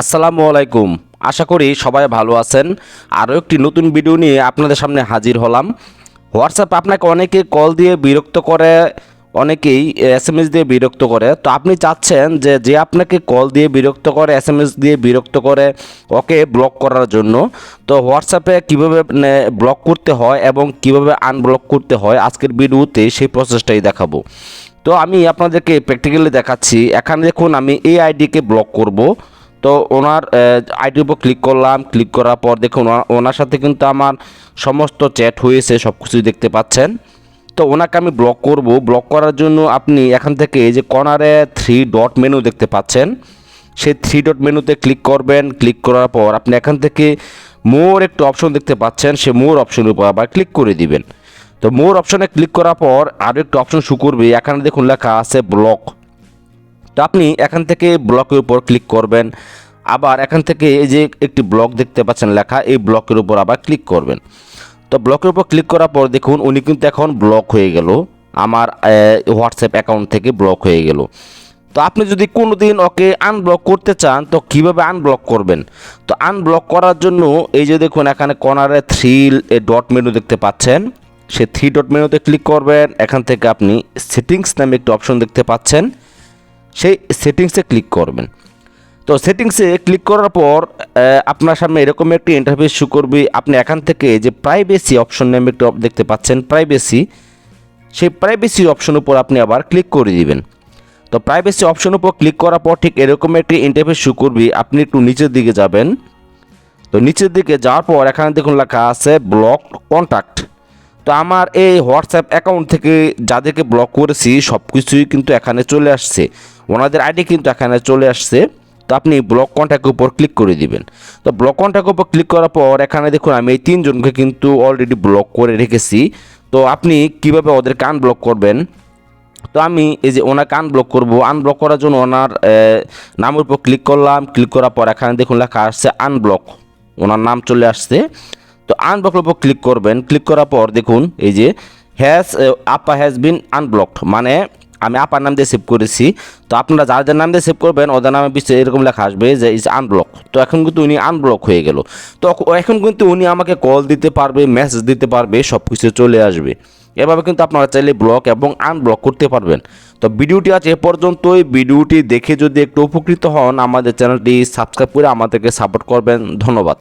আসসালামু আলাইকুম। আশা করি সবাই ভালো আছেন। আরও একটি নতুন ভিডিও নিয়ে আপনাদের সামনে হাজির হলাম। হোয়াটসঅ্যাপ আপনাকে অনেকে কল দিয়ে বিরক্ত করে, অনেকেই এস এম এস দিয়ে বিরক্ত করে। তো আপনি চাচ্ছেন যে যে আপনাকে কল দিয়ে বিরক্ত করে এস এম এস দিয়ে বিরক্ত করে, ওকে ব্লক করার জন্য। তো হোয়াটসঅ্যাপে কীভাবে ব্লক করতে হয় এবং কীভাবে আনব্লক করতে হয়, আজকের ভিডিওতে সেই প্রসেসটাই দেখাবো। তো আমি আপনাদেরকে প্র্যাকটিক্যালি দেখাচ্ছি। এখানে দেখুন, আমি এই আইডিকে ব্লক করব। তো ওনার আইডির উপর ক্লিক করলাম ক্লিক করার পর দেখুন ওনার সাথে কিন্তু আমার সমস্ত চ্যাট হয়েছে সব কিছুই দেখতে পাচ্ছেন। তো ওনাকে আমি ব্লক করব। ব্লক করার জন্য আপনি এখান থেকে এই যে কর্নারে থ্রি ডট মেনু দেখতে পাচ্ছেন। সেই থ্রি ডট মেনুতে ক্লিক করবেন। ক্লিক করার পর আপনি এখান থেকে মোর একটু অপশন দেখতে পাচ্ছেন। সে মোর অপশনের উপর আবার ক্লিক করে দিবেন। তো মোর অপশনে ক্লিক করার পর আরও একটু অপশন শু করবে। এখানে দেখুন লেখা আছে ব্লক তো আপনি এখান থেকে ব্লকের উপর ক্লিক করবেন। আবার এখান থেকে এই যে একটি ব্লক দেখতে পাচ্ছেন লেখা, এই ব্লকের উপর আবার ক্লিক করবেন। তো ব্লকের উপর ক্লিক করার পর দেখুন, উনি কিন্তু এখন ব্লক হয়ে গেল। আমার হোয়াটসঅ্যাপ অ্যাকাউন্ট থেকে ব্লক হয়ে গেল। তো আপনি যদি কোনো দিন ওকে আনব্লক করতে চান, তো কীভাবে আনব্লক করবেন? তো আনব্লক করার জন্য এই যে দেখুন, এখানে কর্নারে থ্রি ডট মেনু দেখতে পাচ্ছেন। সে থ্রি ডট মেনুতে ক্লিক করবেন। এখান থেকে আপনি সেটিংস নামে একটি অপশন দেখতে পাচ্ছেন। সেই সেটিংসে ক্লিক করবেন। তো সেটিংসে ক্লিক করার পর আপনার সামনে এরকম একটি ইন্টারফেস শু করবে। আপনি এখান থেকে যে প্রাইভেসি অপশন নামে একটি দেখতে পাচ্ছেন প্রাইভেসি সেই প্রাইভেসি অপশন উপর আপনি আবার ক্লিক করে দিবেন। তো প্রাইভেসি অপশন উপর ক্লিক করার পর ঠিক এরকম একটি ইন্টারফেস শু করবি। আপনি একটু নিচের দিকে যাবেন। তো নিচের দিকে যাওয়ার পর এখানে দেখুন লেখা আছে ব্লক কন্ট্যাক্ট তো আমার এই হোয়াটসঅ্যাপ অ্যাকাউন্ট থেকে যাদেরকে ব্লক করেছি সব কিছুই কিন্তু এখানে চলে আসছে। ওনাদের আইডি কিন্তু এখানে চলে আসছে। তো আপনি ব্লক কন্ট্যাক্টের উপর ক্লিক করে দিবেন। তো ব্লক কন্ট্যাক্টের উপর ক্লিক করার পর এখানে দেখুন, আমি এই তিনজনকে কিন্তু অলরেডি ব্লক করে রেখেছি। তো আপনি কীভাবে ওদের কান ব্লক করবেন? তো আমি এই যে ওনাকে আনব্লক করব। আনব্লক করার জন্য ওনার নামের উপর ক্লিক করলাম। ক্লিক করার পর এখানে দেখুন লেখা আসছে আনব্লক ওনার নাম চলে আসছে। তো আনব্লক উপর ক্লিক করবেন। ক্লিক করার পর দেখুন, এই যে হ্যাজ আপা হ্যাজ বিন আনব্লকড মানে আমি আপার নাম দিয়ে সেভ করেছি। তো আপনারা যার নাম দিয়ে সেভ করবেন, ওদের নামে বিষয়ে এরকম লেখা আসবে যে ইজ আনব্লক তো এখন কিন্তু উনি আনব্লক হয়ে গেল। তো এখন কিন্তু উনি আমাকে কল দিতে পারবে মেসেজ দিতে পারবে সব কিছু চলে আসবে। এভাবে কিন্তু আপনারা চাইলে ব্লক এবং আনব্লক করতে পারবেন। তো ভিডিওটি আজ এ পর্যন্তই। ভিডিওটি দেখে যদি একটু উপকৃত হন, আমাদের চ্যানেলটি সাবস্ক্রাইব করে আমাদেরকে সাপোর্ট করবেন। ধন্যবাদ।